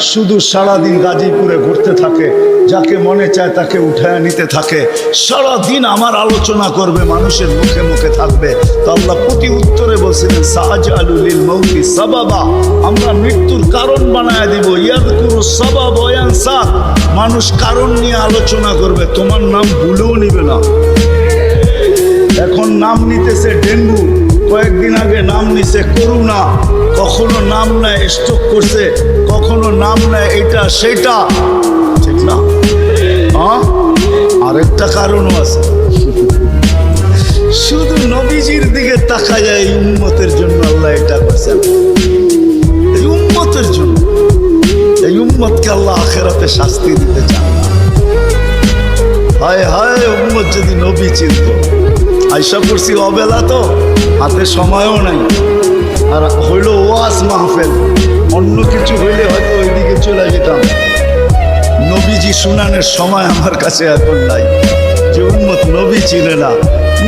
শুধু সারাদিন গাজীপুরে ঘুরতে থাকে, যাকে মনে চায় তাকে উঠায় নিতে থাকে। সারাদিন আমার আলোচনা করবে, মানুষের মুখে মুখে থাকবে। তো আল্লাহ প্রতি উত্তরে বলছিলেন সাহাজ আলুলিল মৌতি সাবাবা। আমরা মৃত্যুর কারণ বানায় দিব। ইয়াদ করু সবাব মানুষ কারণ নিয়ে আলোচনা করবে, তোমার নাম ভুলেও নিবে না। এখন নাম নিতেছে ডেঙ্গু। কয়েকদিন আগে নাম নিছে করুণা। কখনো নাম নেয় স্ট্রোক করছে, কখনো নাম নেয় এটা সেটা। ঠিক না? হ্যাঁ? আরেকটা কারণও আছে। শুধু নবীজির দিকে তাকা যায় উম্মতের জন্য আল্লাহ এটা করছেন। এই উম্মতের জন্য। এই উম্মতকে আল্লাহ আখেরাতে শাস্তি দিতে চান হায় হায়, উম্মত যদি নবী চিনত। আইসা করছি অবেলা তো? হাতে সময়ও নাই। আর হইল ওয়াজ মাহফেল। অন্য কিছু হইলে হয়তো ওইদিকে চলে যেতাম। নবীজি শুনানের সময় আমার কাছে এখন নাই। যে উম্মত নবী চিনে না,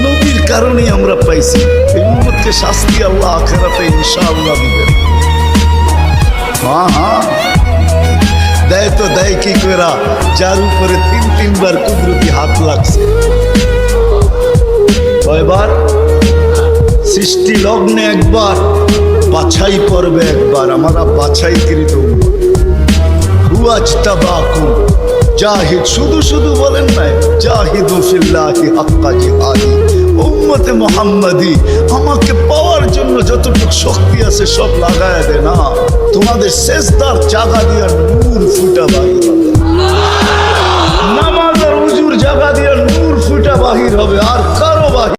নবীর কারণেই আমরা পাইছি। এই উম্মতকে শাস্তি আল্লাহ আখেরাতে ইনশাআল্লাহ দিবেন। হ্যাঁ হ্যাঁ দেয় তো দেয় কি করা যার উপরে তিন তিনবার কুদরতি হাত লাগছে। কয়বার? সৃষ্টি লগ্নে একবার, বাছাই করবে একবার। আমরা বাছাই কৃত হুয়াজ তাবাকুম জাহিদ, শুধু শুধু বলেন নাই, জাহিদু ফিল্লাহি হাক্কা জিহাদি। উম্মতে মোহাম্মদি, আমাকে পাওয়ার জন্য যতটুকু শক্তি আছে সব লাগায় দে না। তোমাদের শেষদার জাগা দিয়া নূর ফুটা বাহির হবে। নামাজ আর উজুর জাগা দিয়া নূর ফুটা বাহির হবে।